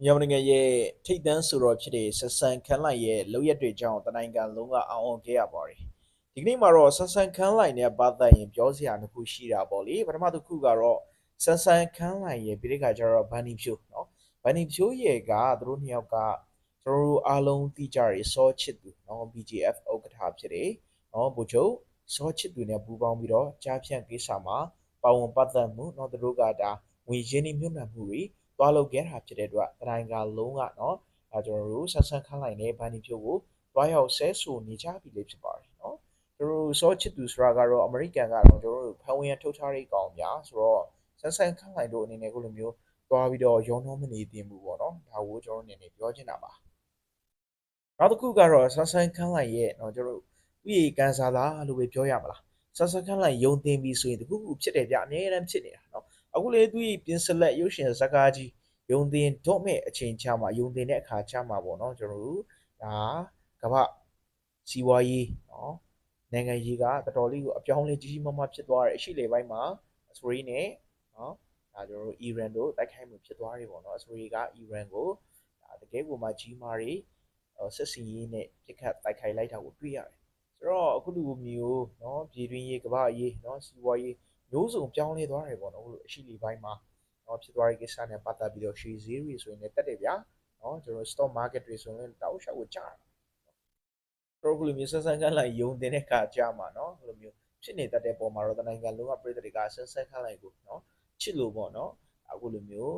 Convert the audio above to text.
မြန်မာနိုင်ငံရဲ့ထိပ်တန်းဆိုတော့ဖြစ်တဲ့ဆန်ဆန်ခန်းလိုက်ရဲ့လောက်ရက်တွေကြောင့်တနိုင်ငံလုံးကအောင်အောင်ခဲ့ရပါတယ်ဒီကနေ့မှာတော့ဆန်ဆန်ခန်းလိုက်နဲ့ပတ်သက်ရင်ပြောစရာတစ်ခုရှိတာပေါ့လေပထမတစ်ခုကတော့ဆန်ဆန်ခန်းလိုက်ရဲ့ပြီးတဲ့ခါကျတော့ဘန်နီဖြိုเนาะဘန်နီဖြိုရဲ့ကသူတို့နှစ်ယောက်ကကျွန်တော်တို့အားလုံးသိကြရစောချစ်သူเนาะ BGF ဥက္ကဋ္ဌဖြစ်တယ်เนาะဘိုလ်ချုပ်စောချစ်သူနဲ့ပူးပေါင်းပြီးတော့ကြားဖြန့်ကိစ္စမှာပါဝင်ပတ်သက်မှုเนาะသူတို့ကဒါငွေရင်းနှီးမြှုပ်နှံမှုတွေ သွားလုပ်ခဲ့တာဖြစ်တဲ့အတွက်တတိုင်းကလုံးကနော်အဲကျွန်တော်တို့ဆက်ဆန်းခန်းလိုက်တဲ့ဘန်ဒီဖြိုးကိုသွားရောက်ဆဲဆိုနေကြပြီလေးဖြစ်ပါတယ်နော်ကျွန်တော်တို့စောချစ်သူဆိုတာကတော့အမေရိကန်ကတော့ကျွန်တော်တို့ဖန်ဝင်ရထုတ်ထားတဲ့ကောင်များဆိုတော့ဆက်ဆန်းခန်းလိုက်တို့အနေနဲ့ကိုလိုမျိုးသွားပြီးတော့ရုံတော့မနေသင့်ဘူးပေါ့နော်ဒါကိုကျွန်တော်အနေနဲ့ပြောချင်တာပါနောက်တစ်ခုကတော့ဆန်းဆန်းခန်းလိုက်ရဲ့နော်ကျွန်တော်တို့ဥယေကန်စားလားလို့ပဲပြောရမလားဆန်းဆန်းခန်းလိုက်ယုံတင်ပြီးဆိုရင်တခုခုဖြစ်တယ်ဗျအများအားဖြင့်ဖြစ်နေတာ အခုလေသူပြင်စလက်ရုပ်ရှင်ဇာကားကြီးယုံတင်တော့မဲ့အချိန်ချမှာယုံတင်တဲ့အခါချမှာပေါ့နော်ကျွန်တော်တို့ဒါကမ္ဘာစီးပွားရေးနော်နိုင်ငံရေးကတော်တော်လေးကိုအပြောင်းလဲကြီးကြီးမားမားဖြစ်သွားတယ်အရှိလေပိုင်းမှာအစရီနဲ့နော်ဒါကျွန်တော်တို့အီရန်တို့တိုက်ခိုက်မှုဖြစ်သွားတယ်ပေါ့နော်အစရီကအီရန်ကိုဒါတကယ်ကိုမှကြီးမားတွေဆက်စီရေးနဲ့ပြစ်ခတ်တိုက်ခိုက်လိုက်တာကိုတွေ့ရတယ်ဆိုတော့အခုလူမျိုးနော်ပြည်တွင်းရေးကမ္ဘာရေးနော်စီးပွားရေး မျိုးစုံပြောင်းလဲသွားတယ်ပေါ့နော်အခုအရှိလေပိုင်းမှာနော်ဖြစ်သွားတဲ့ကိစ္စနဲ့ပတ်သက်ပြီးတော့ရှေ့ဈေးတွေဆိုရင်လည်းတက်တယ်ဗျာနော်ကျွန်တော် stock market တွေဆိုရင်တောက်လျှောက်ကိုကြာတယ်တော့ဘယ်လိုမျိုးဆက်ဆန်းကလိုက်ယုံတင်တဲ့ခါကြာမှာနော်ဘယ်လိုမျိုးဖြစ်နေတတ်တဲ့ပုံမှာတော့တနိုင်ငံလုံးကပြည်သူတွေကဆက်ဆန်းခလိုက်ကိုနော်ချစ်လို့ပေါ့နော်အခုလိုမျိုး